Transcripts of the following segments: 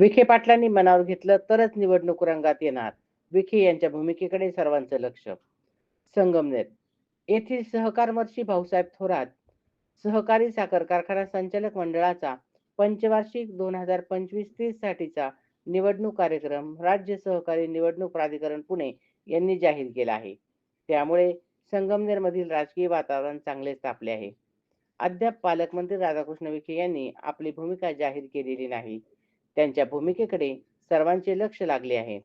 विखे पाटलांनी मनावर घेतलं तरच निवडणूक रंगात येणार. विखे यांच्या भूमिकेकडे सर्वांचं लक्ष. संगमनेर. येथील सहकारमर्षी भाऊसाहेब थोरात सहकारी साखर कारखाना संचालक मंडळाचा पंचवार्षिक दोन हजार पंचवीस तीस साठीचा निवडणूक कार्यक्रम राज्य सहकारी निवडणूक प्राधिकरण पुणे यांनी जाहीर केला आहे. त्यामुळे संगमनेरमधील राजकीय वातावरण चांगलेच तापले आहे. अद्याप पालकमंत्री राधाकृष्ण विखे यांनी आपली भूमिका जाहीर केलेली नाही. त्यांच्या भूमिकेकडे सर्वांचे लक्ष लागले आहे.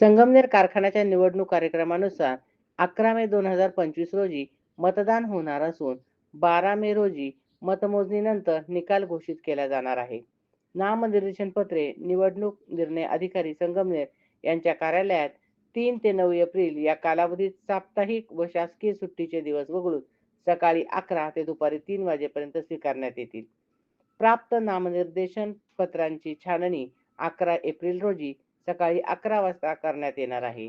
संगमनेर कारखान्याच्या निवडणूक कार्यक्रमानुसार अकरा मे दोन हजार पंचवीस रोजी मतदान होणार असून बारा मे रोजी मतमोजणीनंतर निकाल घोषित केला जाणार आहे. नामनिर्देशन पत्रे निवडणूक निर्णय अधिकारी संगमनेर यांच्या कार्यालयात तीन ते नऊ एप्रिल या कालावधीत साप्ताहिक व शासकीय सुट्टीचे दिवस वगळून सकाळी अकरा ते दुपारी तीन वाजेपर्यंत स्वीकारण्यात येतील. प्राप्त नामनिर्देशन पत्रांची छाननी अकरा एप्रिल रोजी सकाळी अकरा वाजता करण्यात येणार आहे.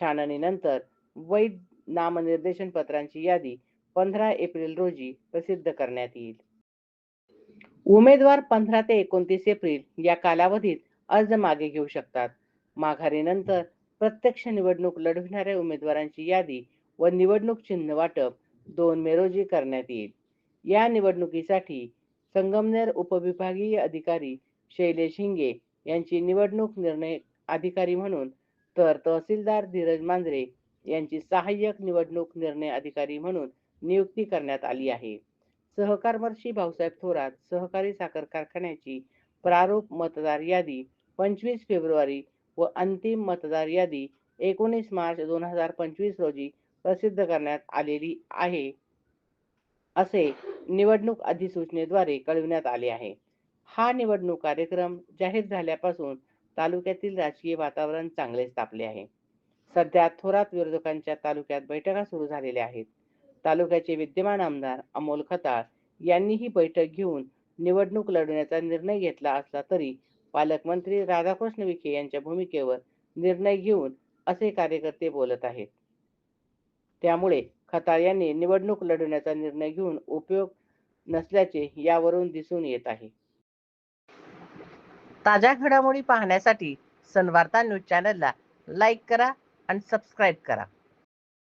छाननीनंतर वैध नामनिर्देशन पत्रांची यादी पंधरा एप्रिल रोजी प्रसिद्ध करण्यात येईल. उमेदवार पंधरा ते एकोणतीस एप्रिल या कालावधीत अर्ज मागे घेऊ शकतात. माघारीनंतर प्रत्यक्ष निवडणूक लढविणाऱ्या उमेदवारांची यादी व निवडणूक चिन्ह वाटप दोन मे रोजी करण्यात येईल. या निवडणुकीसाठी संगमनेर उपविभागीय अधिकारी शैलेश हिंगे यांची निवडणूक निर्णय अधिकारी म्हणून तर तहसीलदार धीरज मांजरे यांची सहाय्यक निवडणूक निर्णय अधिकारी म्हणून नियुक्ती करण्यात आली आहे. सहकारमर्षी भाऊसाहेब थोरात सहकारी साखर कारखान्याची प्रारूप मतदार यादी पंचवीस फेब्रुवारी व अंतिम मतदार यादी एकोणीस मार्च दोन हजार पंचवीस रोजी प्रसिद्ध करण्यात आलेली आहे. असे निवडणूक अधिसूचनेद्वारे कळविण्यात आले आहे. हा निवडणूक कार्यक्रम जाहीर झाल्यापासून तालुक्यातील राजकीय वातावरण चांगलेच तापले आहे. सध्या थोरात विरोधकांच्या तालुक्यात बैठका सुरू झालेल्या आहेत. तालुक्याचे विद्यमान आमदार अमोल खताळ यांनी ही बैठक घेऊन निवडणूक लढवण्याचा निर्णय घेतला असला तरी पालकमंत्री राधाकृष्ण विखे यांच्या भूमिकेवर निर्णय घेऊन असे कार्यकर्ते बोलत आहेत. त्यामुळे खताळ यांनी निवडणूक लढवण्याचा निर्णय घेऊन उपयोग नसल्याचे यावरून दिसून येत आहे. ताज्या घडामोडी पाहण्यासाठी सनवार्ता न्यूज चॅनलला लाईक करा आणि सबस्क्राईब करा.